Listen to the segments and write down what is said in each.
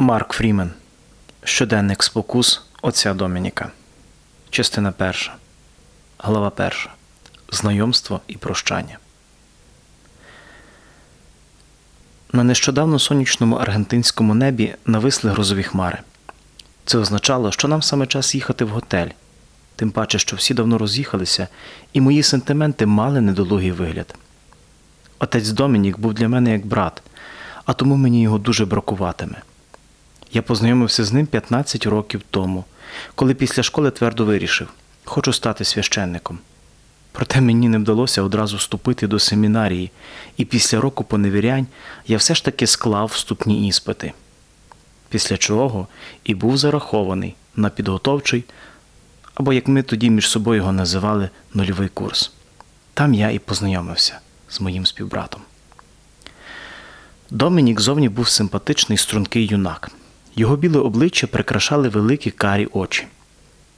Марк Фрімен. Щоденник спокус отця Домініка. Частина перша. Глава перша. Знайомство і прощання. На нещодавно сонячному аргентинському небі нависли грозові хмари. Це означало, що нам саме час їхати в готель, тим паче, що всі давно роз'їхалися, і мої сентименти мали недолугий вигляд. Отець Домінік був для мене як брат, а тому мені його дуже бракуватиме. Я познайомився з ним 15 років тому, коли після школи твердо вирішив хочу стати священником. Проте мені не вдалося одразу вступити до семінарії, і після року поневірянь я все ж таки склав вступні іспити. Після чого і був зарахований на підготовчий, або як ми тоді між собою його називали, нульовий курс. Там я і познайомився з моїм співбратом. Домінік зовні був симпатичний стрункий юнак. Його біле обличчя прикрашали великі карі очі,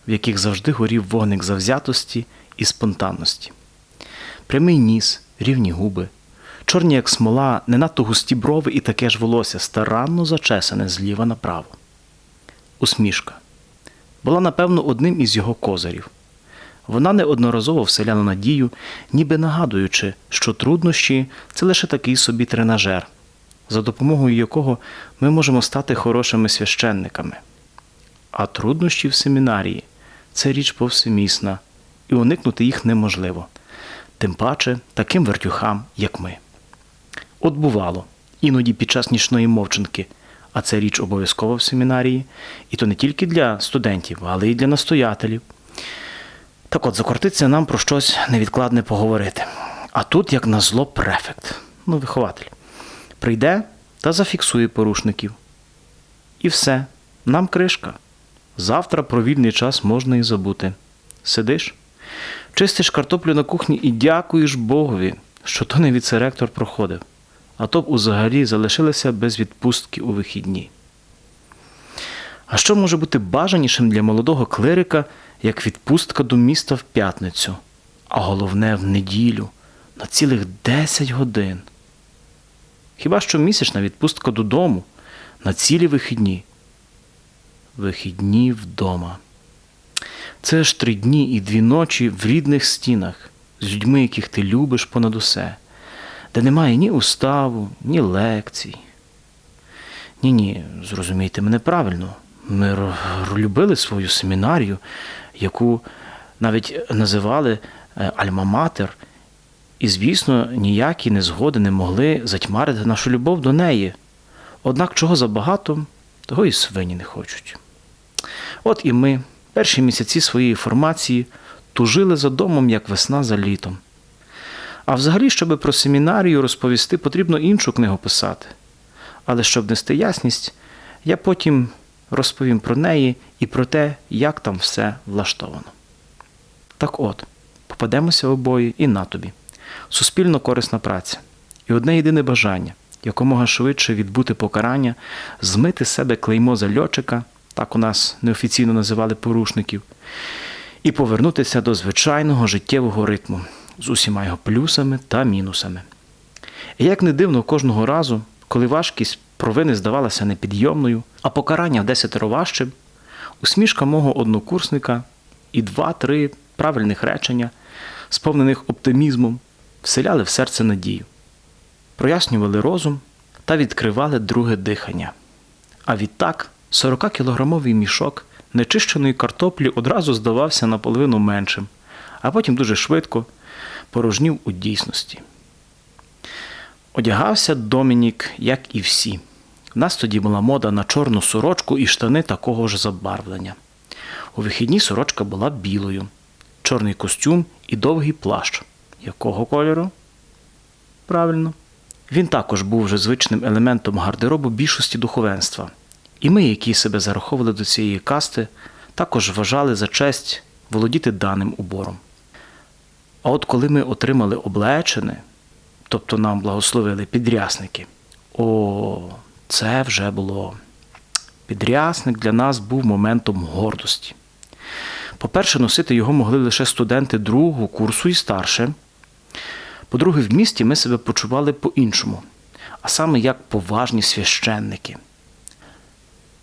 в яких завжди горів вогник завзятості і спонтанності. Прямий ніс, рівні губи, чорні, як смола, не надто густі брови і таке ж волосся старанно зачесане зліва направо. Усмішка була, напевно, одним із його козирів. Вона неодноразово вселяла надію, ніби нагадуючи, що труднощі це лише такий собі тренажер, за допомогою якого ми можемо стати хорошими священниками. А труднощі в семінарії це річ повсемісна, і уникнути їх неможливо, тим паче таким вертюхам, як ми. От бувало, іноді під час нічної мовчинки, а це річ обов'язкова в семінарії, і то не тільки для студентів, але й для настоятелів. Так от, закортиться нам про щось невідкладне поговорити. А тут, як назло, префект, ну, вихователь, прийде та зафіксує порушників. І все, нам кришка. Завтра про вільний час можна і забути. Сидиш, чистиш картоплю на кухні і дякуєш Богові, що то не віце-ректор проходив, а то б узагалі залишилися без відпустки у вихідні. А що може бути бажанішим для молодого клирика, як відпустка до міста в п'ятницю, а головне в неділю на цілих 10 годин? Хіба що місячна відпустка додому на цілі вихідні? Вихідні вдома. Це ж три дні і дві ночі в рідних стінах, з людьми, яких ти любиш понад усе, де немає ні уставу, ні лекцій. Ні, ні, зрозумійте мене правильно. Ми любили свою семінарію, яку навіть називали е, Альма-Матер, і, звісно, ніякі незгоди не могли затьмарити нашу любов до неї. Однак чого забагато, того і свині не хочуть. От і ми, перші місяці своєї формації, тужили за домом, як весна за літом. А взагалі, щоб про семінарію розповісти, потрібно іншу книгу писати. Але щоб нести ясність, я потім розповім про неї і про те, як там все влаштовано. Так от, попадемося обоє і на тобі. Суспільно корисна праця. І одне єдине бажання якомога швидше відбути покарання, змити з себе клеймо зальотчика, так у нас неофіційно називали порушників, і повернутися до звичайного життєвого ритму з усіма його плюсами та мінусами. І як не дивно, кожного разу, коли важкість провини здавалася непідйомною, а покарання в десятеро важчим, усмішка мого однокурсника і два-три правильних речення, сповнених оптимізмом, вселяли в серце надію, прояснювали розум та відкривали друге дихання. А відтак 40-кілограмовий мішок нечищеної картоплі одразу здавався наполовину меншим, а потім дуже швидко порожнів у дійсності. Одягався Домінік, як і всі. В нас тоді була мода на чорну сорочку і штани такого ж забарвлення. У вихідні сорочка була білою, чорний костюм і довгий плащ. Якого кольору? Правильно. Він також був вже звичним елементом гардеробу більшості духовенства. І ми, які себе зараховували до цієї касти, також вважали за честь володіти даним убором. А от коли ми отримали облечене, тобто нам благословили підрясники, о, це вже було. Підрясник для нас був моментом гордості. По-перше, носити його могли лише студенти другого курсу і старше. По-друге, в місті ми себе почували по-іншому, а саме як поважні священники.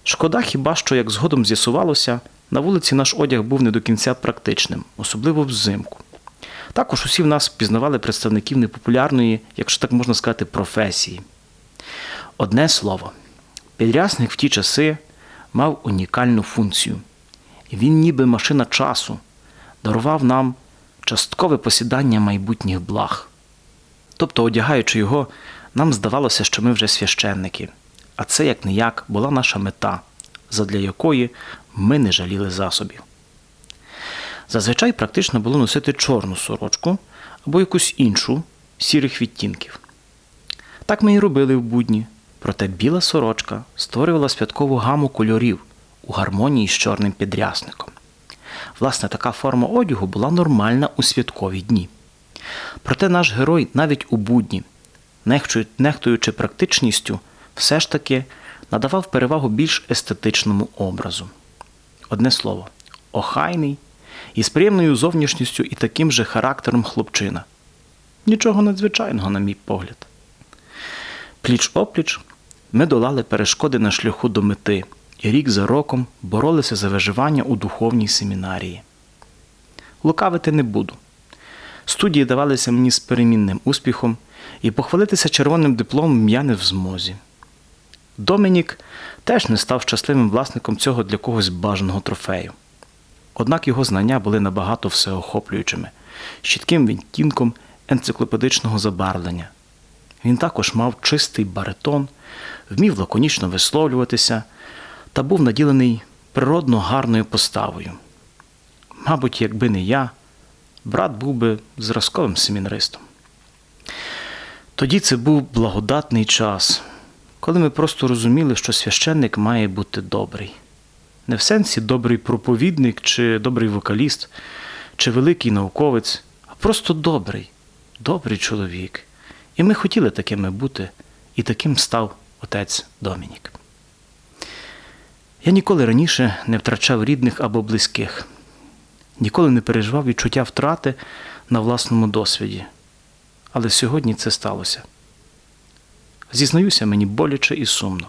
Шкода хіба що, як згодом з'ясувалося, на вулиці наш одяг був не до кінця практичним, особливо взимку. Також усі в нас впізнавали представників непопулярної, якщо так можна сказати, професії. Одне слово, підрясник в ті часи мав унікальну функцію. Він, ніби машина часу, дарував нам часткове посідання майбутніх благ. Тобто, одягаючи його, нам здавалося, що ми вже священники, а це як не була наша мета, задля якої ми не жаліли засобів. Зазвичай практично було носити чорну сорочку або якусь іншу сірих відтінків. Так ми і робили в будні, проте біла сорочка створювала святкову гаму кольорів у гармонії з чорним підрясником. Власне, така форма одягу була нормальна у святкові дні. Проте наш герой навіть у будні, нехтуючи практичністю, все ж таки надавав перевагу більш естетичному образу. Одне слово, охайний, із приємною зовнішністю і таким же характером хлопчина. Нічого надзвичайного, на мій погляд. Пліч опліч ми долали перешкоди на шляху до мети і рік за роком боролися за виживання у духовній семінарії. Лукавити не буду. Студії давалися мені з перемінним успіхом, і похвалитися червоним дипломом я не в змозі. Домінік теж не став щасливим власником цього для когось бажаного трофею. Однак його знання були набагато всеохоплюючими, з чітким відтінком енциклопедичного забарвлення. Він також мав чистий баритон, вмів лаконічно висловлюватися та був наділений природно гарною поставою. Мабуть, якби не я, брат був би зразковим семінаристом. Тоді це був благодатний час, коли ми просто розуміли, що священник має бути добрий. Не в сенсі добрий проповідник, чи добрий вокаліст, чи великий науковець, а просто добрий, добрий чоловік. І ми хотіли такими бути, і таким став отець Домінік. Я ніколи раніше не втрачав рідних або близьких, ніколи не переживав відчуття втрати на власному досвіді. Але сьогодні це сталося. Зізнаюся, мені боляче і сумно.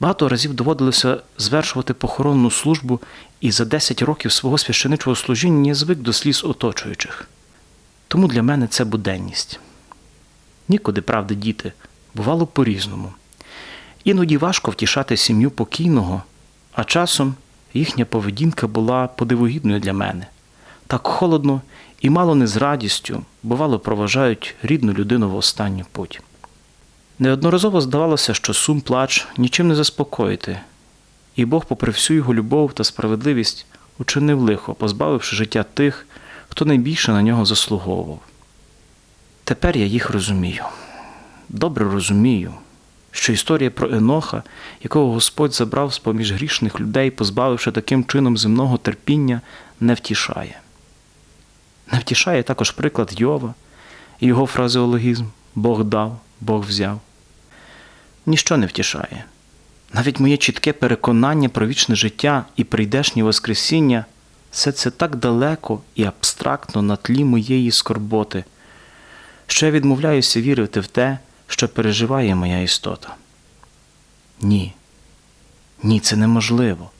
Багато разів доводилося звершувати похоронну службу, і за 10 років свого священичого служіння я звик до сліз оточуючих. Тому для мене це буденність. Нікуди, правда, діти, бувало по-різному. Іноді важко втішати сім'ю покійного, а часом їхня поведінка була подивогідною для мене. Так холодно і мало не з радістю, бувало, проважають рідну людину в останню путь. Неодноразово здавалося, що сум плач нічим не заспокоїти, і Бог, попри всю його любов та справедливість, учинив лихо, позбавивши життя тих, хто найбільше на нього заслуговував. Тепер я їх розумію. Добре розумію, що історія про Еноха, якого Господь забрав з поміж грішних людей, позбавивши таким чином земного терпіння, не втішає. Не втішає також приклад Йова і його фразеологізм Бог дав, Бог взяв. Ніщо не втішає. Навіть моє чітке переконання про вічне життя і прийдешнє Воскресіння все це так далеко і абстрактно на тлі моєї скорботи, що я відмовляюся вірити в те, що переживає моя істота. Ні, ні, це неможливо.